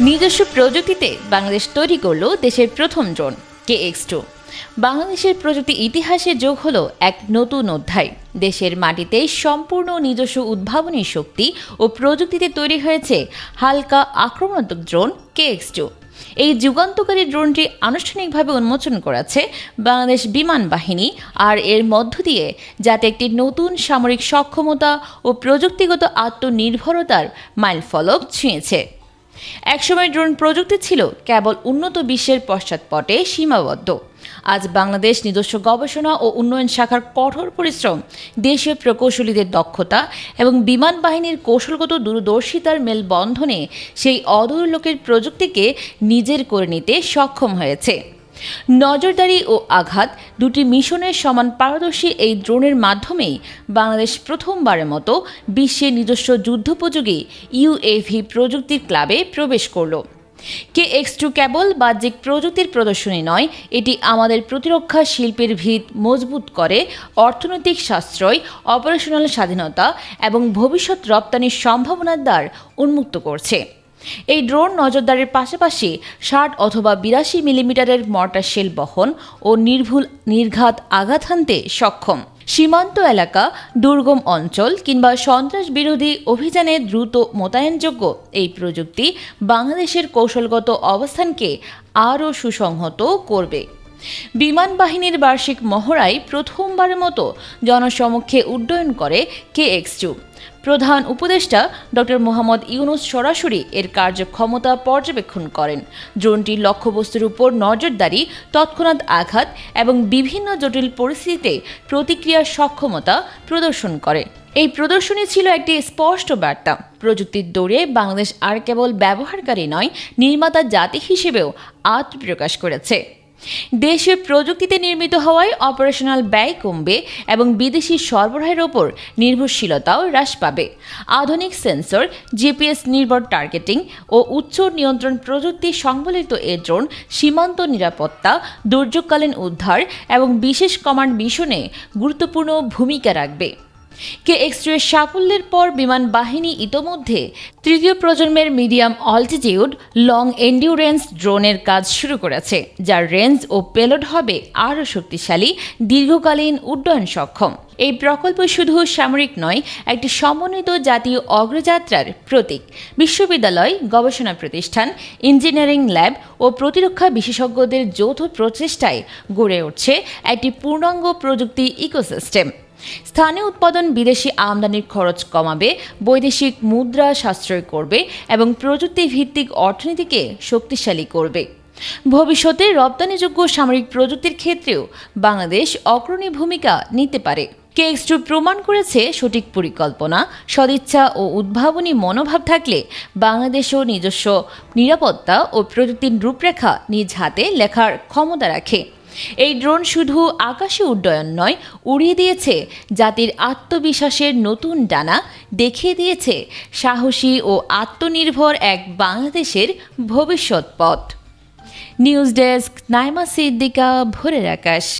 নিজস্ব প্রযুক্তিতে বাংলাদেশ তৈরি করল দেশের প্রথম ড্রোন কে এক্স টু। বাংলাদেশের প্রযুক্তি ইতিহাসে যোগ হলো এক নতুন অধ্যায়। দেশের মাটিতে সম্পূর্ণ নিজস্ব উদ্ভাবনী শক্তি ও প্রযুক্তিতে তৈরি হয়েছে হালকা আক্রমণাত্মক ড্রোন কে এক্স টু। এই যুগান্তকারী ড্রোনটি আনুষ্ঠানিকভাবে উন্মোচন করেছে বাংলাদেশ বিমান বাহিনী আর এর মধ্য দিয়ে যাতে একটি নতুন সামরিক সক্ষমতা ও প্রযুক্তিগত আত্মনির্ভরতার মাইলফলক ছুঁয়েছে। একসময় ড্রোন প্রযুক্তি ছিল কেবল উন্নত বিশ্বের পশ্চাৎপটে সীমাবদ্ধ। আজ বাংলাদেশ নিজস্ব গবেষণা ও উন্নয়ন শাখার কঠোর পরিশ্রম, দেশীয় প্রকৌশলীদের দক্ষতা এবং বিমান বাহিনীর কৌশলগত দূরদর্শিতার মেলবন্ধনে সেই অদূর লোকের প্রযুক্তিকে নিজের করে নিতে সক্ষম হয়েছে। নজরদারি ও আঘাত দুটি মিশনের সমান পারদর্শী এই ড্রোনের মাধ্যমেই বাংলাদেশ প্রথমবারের মতো বিশ্বের নিজস্ব যুদ্ধোপযোগী ইউএভি প্রযুক্তির ক্লাবে প্রবেশ করল। কে এক্স টু কেবল বাহ্যিক প্রযুক্তির প্রদর্শনী নয়, এটি আমাদের প্রতিরক্ষা শিল্পের ভিত মজবুত করে, অর্থনৈতিক সাশ্রয় অপারেশনাল স্বাধীনতা এবং ভবিষ্যৎ রপ্তানির সম্ভাবনার দ্বার উন্মুক্ত করছে। এই ড্রোন নজরদারির পাশাপাশি ষাট অথবা বিরাশি মিলিমিটারের মর্টার শেল বহন ও নির্ভুল, নির্ঘাত আঘাত হানতে সক্ষম। সীমান্ত এলাকা, দুর্গম অঞ্চল কিংবা সন্ত্রাস বিরোধী অভিযানে দ্রুত মোতায়েনযোগ্য। এই প্রযুক্তি বাংলাদেশের কৌশলগত অবস্থানকে আরও সুসংহত করবে। বিমান বাহিনীর বার্ষিক মহড়ায় প্রথমবারের মতো জনসমক্ষে উড্ডয়ন করে কে এক্স টু। প্রধান উপদেষ্টা ডক্টর মোহাম্মদ ইউনুস সরাসরি এর কার্যক্ষমতা পর্যবেক্ষণ করেন। ড্রোনটির লক্ষ্যবস্তুর উপর নজরদারি, তৎক্ষণাৎ আঘাত এবং বিভিন্ন জটিল পরিস্থিতিতে প্রতিক্রিয়ার সক্ষমতা প্রদর্শন করে। এই প্রদর্শনী ছিল একটি স্পষ্ট বার্তা। প্রযুক্তির দৌড়ে বাংলাদেশ আর কেবল ব্যবহারকারী নয়, নির্মাতা জাতি হিসেবেও আত্মপ্রকাশ করেছে। দেশীয় প্রযুক্তিতে নির্মিত হওয়ায় অপারেশনাল ব্যয় কমবে এবং বিদেশি সরবরাহের ওপর নির্ভরশীলতাও হ্রাস পাবে। আধুনিক সেন্সর, জিপিএস নির্ভর টার্গেটিং ও উচ্চ নিয়ন্ত্রণ প্রযুক্তি সংবলিত এ ড্রোন সীমান্ত নিরাপত্তা, দুর্যোগকালীন উদ্ধার এবং বিশেষ কমান্ড মিশনে গুরুত্বপূর্ণ ভূমিকা রাখবে। কে এক্সট্রের সাফল্যের পর বিমান বাহিনী ইতোমধ্যে তৃতীয় প্রজন্মের মিডিয়াম অল্টিটিউড লং এন্ডিউরেন্স ড্রোনের কাজ শুরু করেছে, যার রেঞ্জ ও পেলোড হবে আরও শক্তিশালী, দীর্ঘকালীন উড্ডয়ন সক্ষম। এই প্রকল্প শুধু সামরিক নয়, একটি সমন্বিত জাতীয় অগ্রযাত্রার প্রতীক। বিশ্ববিদ্যালয় গবেষণা প্রতিষ্ঠান ইঞ্জিনিয়ারিং ল্যাব ও প্রতিরক্ষা বিশেষজ্ঞদের যৌথ প্রচেষ্টায় গড়ে উঠছে একটি পূর্ণাঙ্গ প্রযুক্তি ইকোসিস্টেম স্থানীয় উৎপাদন বিদেশি আমদানির খরচ কমাবে, বৈদেশিক মুদ্রা সাশ্রয় করবে এবং প্রযুক্তি ভিত্তিক অর্থনীতিকে শক্তিশালী করবে। ভবিষ্যতে রপ্তানিযোগ্য সামরিক প্রযুক্তির ক্ষেত্রেও বাংলাদেশ অগ্রণী ভূমিকা নিতে পারে। কেএক্স টু প্রমাণ করেছে সঠিক পরিকল্পনা, সদিচ্ছা ও উদ্ভাবনী মনোভাব থাকলে বাংলাদেশও নিজস্ব নিরাপত্তা ও প্রযুক্তির রূপরেখা নিজ হাতে লেখার ক্ষমতা রাখে। এই ড্রোন শুধু আকাশে উড্ডয়ন নয়, উড়িয়ে দিয়েছে জাতির আত্মবিশ্বাসের নতুন ডানা, দেখিয়ে দিয়েছে সাহসী ও আত্মনির্ভর এক বাংলাদেশের ভবিষ্যৎ পথ। নিউজ ডেস্ক, নাইমা সিদ্দিকা, ভোরের আকাশ।